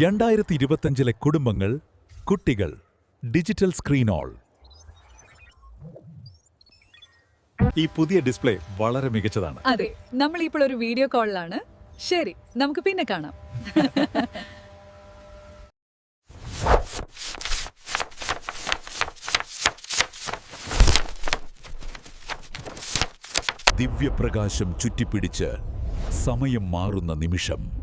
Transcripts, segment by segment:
രണ്ടായിരത്തി ഇരുപത്തഞ്ചിലെ കുടുംബങ്ങൾ കുട്ടികൾ ഡിജിറ്റൽ സ്ക്രീൻ ഓൾ. ഈ പുതിയ ഡിസ്പ്ലേ വളരെ മികച്ചതാണ്. അതെ നമ്മൾ ഇപ്പോൾ ഒരു വീഡിയോ കോളിലാണ്. ശരി നമുക്ക് പിന്നെ കാണാം. ദിവ്യപ്രകാശം ചുറ്റിപ്പിടിച്ച് സമയം മാറുന്ന നിമിഷം.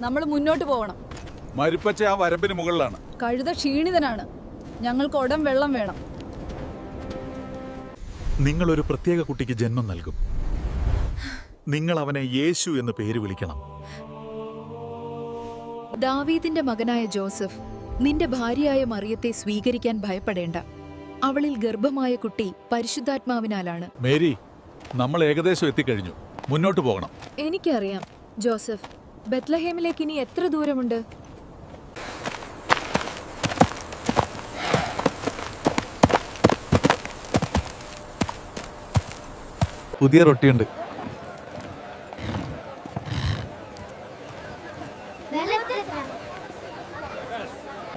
നമ്മൾ മുന്നോട്ട് പോകണം മരുപ്പച്ച ആ വരമ്പിന് മുകളിലാണ്. കഴുത ക്ഷീണിതനാണ്. ഞങ്ങൾക്ക് ഉടൻ വെള്ളം വേണം. നിങ്ങൾ ഒരു പ്രത്യേക കുട്ടിക്ക് ജന്മം നൽകും. നിങ്ങൾ അവനെ യേശു എന്ന് പേര് വിളിക്കണം. ദാവീദിന്റെ മകനായ ജോസഫ് നിന്റെ ഭാര്യയായ മറിയത്തെ സ്വീകരിക്കാൻ ഭയപ്പെടേണ്ട. അവളിൽ ഗർഭമായ കുട്ടി പരിശുദ്ധാത്മാവിനാലാണ്. മേരി നമ്മൾ ഏകദേശം എത്തിക്കഴിഞ്ഞു. മുന്നോട്ട് പോകണം. എനിക്കറിയാം ജോസഫ്. ബത്ലഹേമിലേക്ക് ഇനി എത്ര ദൂരമുണ്ട്? പുതിയ റൊട്ടിയുണ്ട്.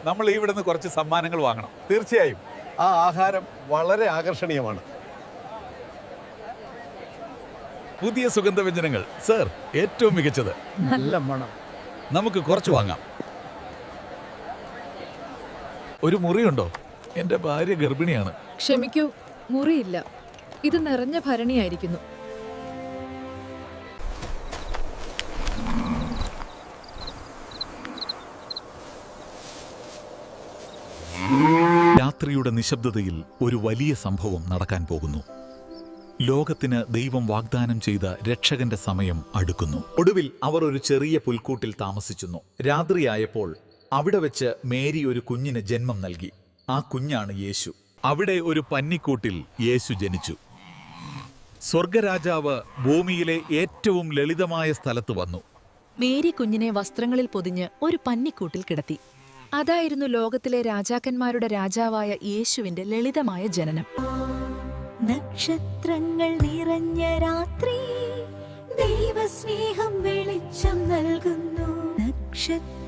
നമ്മൾ ഇവിടുന്ന് കുറച്ച് സമ്മാനങ്ങൾ വാങ്ങണം. തീർച്ചയായും. ആ ആഹാരം വളരെ ആകർഷണീയമാണ്. പുതിയ സുഗന്ധവ്യഞ്ജനങ്ങൾ സർ ഏറ്റവും മികച്ചത്. നല്ല മണം. നമുക്ക് കുറച്ച് വാങ്ങാം. ഒരു മുറിയുണ്ടോ? എന്റെ ഭാര്യ ഗർഭിണിയാണ്. ക്ഷമിക്കൂ മുറിയില്ല. ഇത് നിറഞ്ഞ ഭരണിയായിരിക്കുന്നു. രാത്രിയുടെ നിശബ്ദതയിൽ ഒരു വലിയ സംഭവം നടക്കാൻ പോകുന്നു. ലോകത്തിന് ദൈവം വാഗ്ദാനം ചെയ്ത രക്ഷകന്റെ സമയം അടുക്കുന്നു. ഒടുവിൽ അവർ ഒരു ചെറിയ പുൽക്കൂട്ടിൽ താമസിച്ചിരുന്നു രാത്രിയായപ്പോൾ അവിടെ വെച്ച് മേരി ഒരു കുഞ്ഞിന് ജന്മം നൽകി. ആ കുഞ്ഞാണ് യേശു. അവിടെ ഒരു പന്നിക്കൂട്ടിൽ യേശു ജനിച്ചു. സ്വർഗരാജാവ് ഭൂമിയിലെ ഏറ്റവും ലളിതമായ സ്ഥലത്ത് വന്നു. മേരി കുഞ്ഞിനെ വസ്ത്രങ്ങളിൽ പൊതിഞ്ഞ് ഒരു പന്നിക്കൂട്ടിൽ കിടത്തി. അതായിരുന്നു ലോകത്തിലെ രാജാക്കന്മാരുടെ രാജാവായ യേശുവിന്റെ ലളിതമായ ജനനം. നക്ഷത്രങ്ങൾ നിറഞ്ഞ രാത്രി ദൈവസ്നേഹം വെളിച്ചം നൽകുന്നു. നക്ഷത്രങ്ങൾ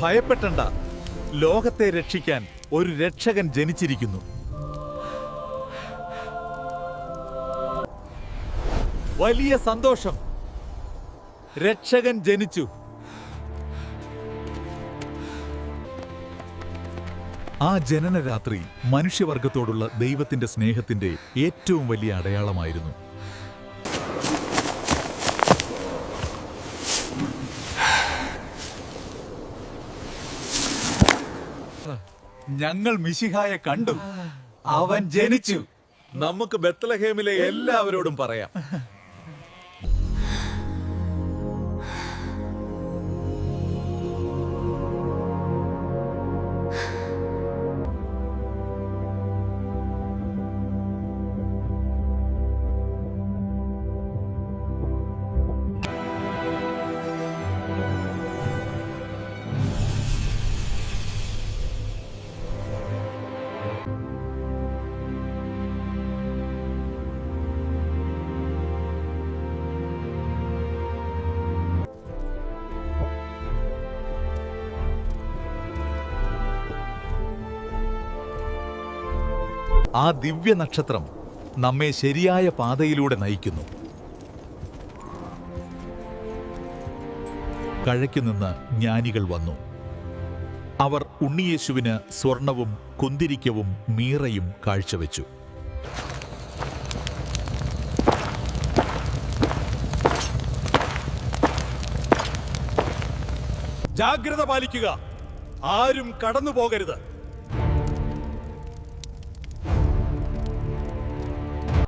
ഭയപ്പെട്ടണ്ട. ലോകത്തെ രക്ഷിക്കാൻ ഒരു രക്ഷകൻ ജനിച്ചിരിക്കുന്നു. വലിയ സന്തോഷം. രക്ഷകൻ ജനിച്ചു. ആ ജനനരാത്രി മനുഷ്യവർഗത്തോടുള്ള ദൈവത്തിന്റെ സ്നേഹത്തിന്റെ ഏറ്റവും വലിയ അടയാളമായിരുന്നു. ഞങ്ങൾ മിശിഹായെ കണ്ടു. അവൻ ജനിച്ചു. നമുക്ക് ബത്തലഹേമിലെ എല്ലാവരോടും പറയാം. ആ ദിവ്യ നക്ഷത്രം നമ്മെ ശരിയായ പാതയിലൂടെ നയിക്കുന്നു. കഴയ്ക്കുനിന്ന് ജ്ഞാനികൾ വന്നു. അവർ ഉണ്ണിയേശുവിന് സ്വർണവും കുന്തിരിക്കവും മീറയും കാഴ്ചവെച്ചു. ജാഗ്രത പാലിക്കുക. ആരും കടന്നു പോകരുത്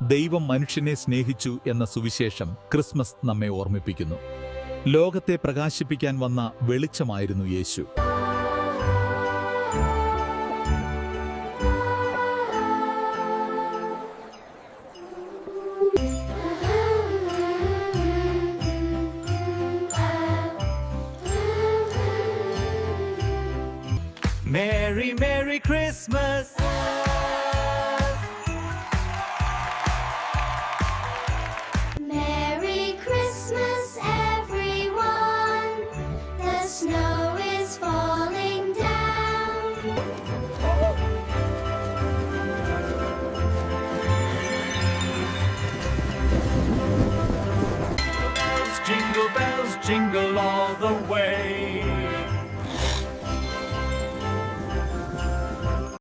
ദൈവം മനുഷ്യനെ സ്നേഹിച്ചു എന്ന സുവിശേഷം ക്രിസ്മസ് നമ്മെ ഓർമ്മിപ്പിക്കുന്നു ലോകത്തെ പ്രകാശിപ്പിക്കാൻ വന്ന വെളിച്ചമായിരുന്നു യേശു Merry, Merry Christmas. Jingle all the way.